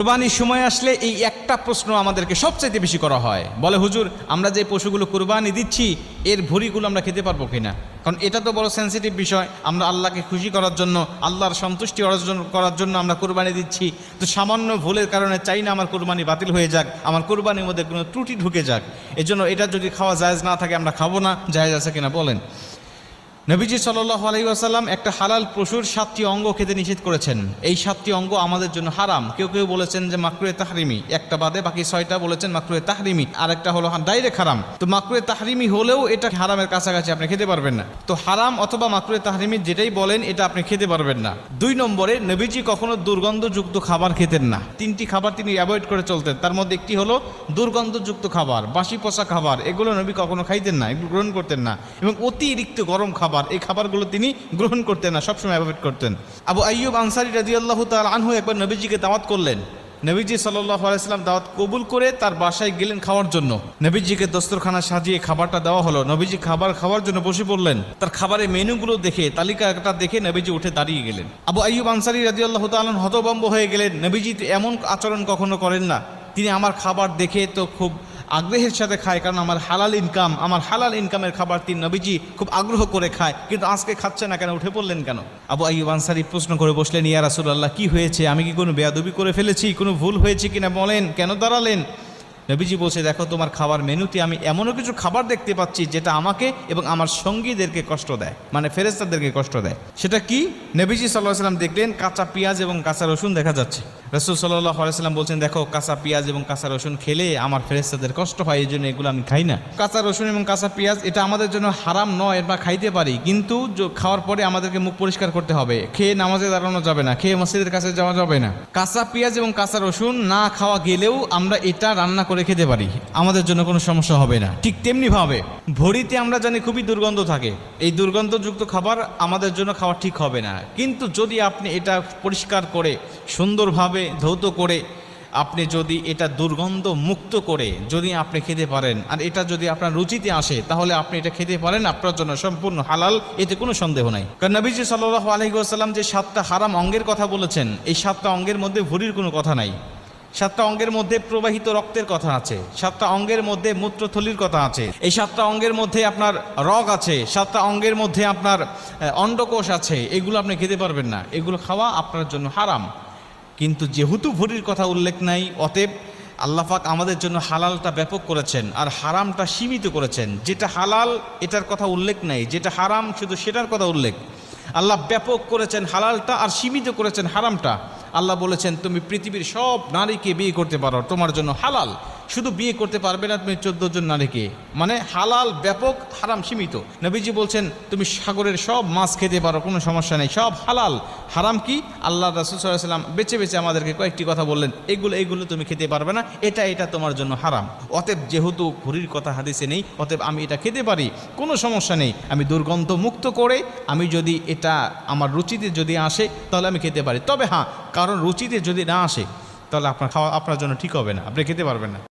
কোরবানির সময় আসলে এই একটা প্রশ্ন আমাদেরকে সবচাইতে বেশি করা হয়। বলে, হুজুর, আমরা যে পশুগুলো কোরবানি দিচ্ছি, এর ভুঁড়িগুলো আমরা খেতে পারব কিনা? কারণ এটা তো বড় সেন্সিটিভ বিষয়। আমরা আল্লাহকে খুশি করার জন্য, আল্লাহর সন্তুষ্টি অর্জন করার জন্য আমরা কোরবানি দিচ্ছি। তো সামান্য ভুলের কারণে চাই না আমার কোরবানি বাতিল হয়ে যাক, আমার কোরবানির মধ্যে কোনো ত্রুটি ঢুকে যাক। এজন্য এটা যদি খাওয়া জায়জ না থাকে, আমরা খাব না। জায়জ আছে কিনা বলেন? নবীজি সাল্লাহ আলাইসাল্লাম একটা হালাল পশুর সাতটি অঙ্গ খেতে নিষেধ করেছেন। এই সাতটি অঙ্গ আমাদের জন্য হারাম। কেউ কেউ বলেছেন যে মাকরুয়ে তাহরিমি, একটা বাদে বাকি ছয়টা বলেছেন মাকরুয়ে তাহরিমি আর একটা হলো ডাইরেক্ট হারাম। তো মাকরুয়ে তাহরিমি হলেও এটা হারামের কাছাকাছি আপনি খেতে পারবেন না। তো হারাম অথবা মাকরুয়ে তাহরিমি যেটাই বলেন, এটা আপনি খেতে পারবেন না। দুই নম্বরে, নবীজি কখনো দুর্গন্ধযুক্ত খাবার খেতেন না। তিনটি খাবার তিনি অ্যাভয়েড করে চলতেন। তার মধ্যে একটি হলো দুর্গন্ধযুক্ত খাবার, বাসি পচা খাবার। এগুলো নবী কখনো খাইতেন না, এগুলো গ্রহণ করতেন না। এবং অতিরিক্ত গরম খাবার। এই খাবারগুলো তিনি গ্রহণ করতেন না, সবসময় অ্যাভয়েড করতেন। আবু আইয়ুব আনসারি রাজি আল্লাহ তাল আনহু একবার নবীজিকে দাওয়াত করলেন। নবীজি সাল্লাহ আলাইসাল্লাম দাওয়াত কবুল করে তার বাসায় গেলেন খাওয়ার জন্য। নবীজিকে দস্তরখানা সাজিয়ে খাবারটা দেওয়া হলো। নবীজি খাবার খাওয়ার জন্য বসে পড়লেন। তার খাবারের মেনুগুলো দেখে, তালিকাটা দেখে নবীজি উঠে দাঁড়িয়ে গেলেন। আবু আইয়ুব আনসারি রাজি আল্লাহ তালন হতবম্ব হয়ে গেলেন। নবীজি এমন আচরণ কখনো করেন না। তিনি আমার খাবার দেখে তো খুব আগ্রহের সাথে খায়, কারণ আমার হালাল ইনকাম আমার হালাল ইনকামের খাবার তিন নবীজি খুব আগ্রহ করে খায়, কিন্তু আজকে খাচ্ছে না কেন, উঠে পড়লেন কেন? আবু আইব আনসারি প্রশ্ন করে বসলেন, ইয়া রাসুল্লাহ কি হয়েছে? আমি কি কোনো বেয়াদবি করে ফেলেছি? কোনো ভুল হয়েছে কিনা বলেন? কেন দাঁড়ালেন? নবীজি বলছে, দেখো, তোমার খাবার মেনুতে আমি এমনও কিছু খাবার দেখতে পাচ্ছি, যেটা আমাকে এবং আমার সঙ্গীদেরকে কষ্ট দেয় মানে ফেরেস্তাদেরকে কষ্ট দেয়। সেটা কি? নবীজি সাল্লাহ সাল্লাম দেখলেন, কাঁচা পেঁয়াজ এবং কাঁচা রসুন দেখা যাচ্ছে। রসুল সাল্লাহ আলাইসাল্লাম বলছেন, দেখো, কাঁচা পেঁয়াজ এবং কাঁচা রসুন খেলে আমার ফেরেস্তাদের কষ্ট হয়, এই জন্য এগুলো আমি খাই না। কাঁচা রসুন এবং কাঁচা পেঁয়াজ, এটা আমাদের জন্য হারাম নয় এটা খাইতে পারি, কিন্তু খাওয়ার পরে আমাদেরকে মুখ পরিষ্কার করতে হবে। খেয়ে নামাজে দাঁড়ানো যাবে না, খেয়ে মসজিদের কাছে যাওয়া যাবে না। কাঁচা পেঁয়াজ এবং কাঁচা রসুন না খাওয়া গেলেও আমরা এটা রান্না করে খেতে পারি আমাদের জন্য কোনো সমস্যা হবে না। ঠিক তেমনি ভাবে ভরিতে আমরা জানি খুবই দুর্গন্ধ থাকে। এই দুর্গন্ধযুক্ত খাবার আমাদের জন্য খাওয়া ঠিক হবে না। কিন্তু যদি আপনি এটা পরিষ্কার করে, সুন্দরভাবে ধৌত করে, আপনি যদি এটা দুর্গন্ধ মুক্ত করে, যদি আপনি খেতে পারেন, আর এটা যদি আপনার রুচিতে আসে, তাহলে আপনি এটা খেতে পারেন, আপনার জন্য সম্পূর্ণ হালাল, এতে কোনো সন্দেহ নাই। কারণ নবীজি সাল্লাহ আলহিহাসাল্লাম যে সাতটা হারাম অঙ্গের কথা বলেছেন, এই সাতটা অঙ্গের মধ্যে ভুরির কোনো কথা নাই। সাতটা অঙ্গের মধ্যে প্রবাহিত রক্তের কথা আছে, সাতটা অঙ্গের মধ্যে মূত্রথলির কথা আছে। এই সাতটা অঙ্গের মধ্যে আপনার রগ আছে, সাতটা অঙ্গের মধ্যে আপনার অন্ডকোষ আছে, এগুলো আপনি খেতে পারবেন না। এগুলো খাওয়া আপনার জন্য হারাম। কিন্তু যেহেতু ভুরির কথা উল্লেখ নাই, অতএব আল্লাহাক আমাদের জন্য হালালটা ব্যাপক করেছেন আর হারামটা সীমিত করেছেন। যেটা হালাল, এটার কথা উল্লেখ নাই, যেটা হারাম, শুধু সেটার কথা উল্লেখ। আল্লাহ ব্যাপক করেছেন হালালটা আর সীমিত করেছেন হারামটা। আল্লাহ বলেছেন তুমি পৃথিবীর সব নারীকে বিয়ে করতে পারো তোমার জন্য হালাল। শুধু বিয়ে করতে পারবে না তুমি চোদ্দ জন নারীকে। মানে হালাল, ব্যাপক, হারাম, সীমিত। নবীজি বলছেন, তুমি সাগরের সব মাছ খেতে পারো, কোনো সমস্যা নেই। সব হালাল। হারাম কি? আল্লাহ রাসুসাল্লাম বেছে বেছে আমাদেরকে কয়েকটি কথা বললেন। এগুলো এগুলো তুমি খেতে পারবে না। এটা এটা তোমার জন্য হারাম। অতএব যেহেতু ঘুরির কথা হাদিসে নেই, অতএব আমি এটা খেতে পারি। কোনো সমস্যা নেই। আমি দুর্গন্ধ মুক্ত করে, আমি যদি এটা আমার রুচিতে যদি আসে, তাহলে আমি খেতে পারি। তবে হ্যাঁ কারণ রুচিতে যদি না আসে, তাহলে আপনার খাওয়া, আপনার জন্য ঠিক হবে না। আপনি খেতে পারবেন না।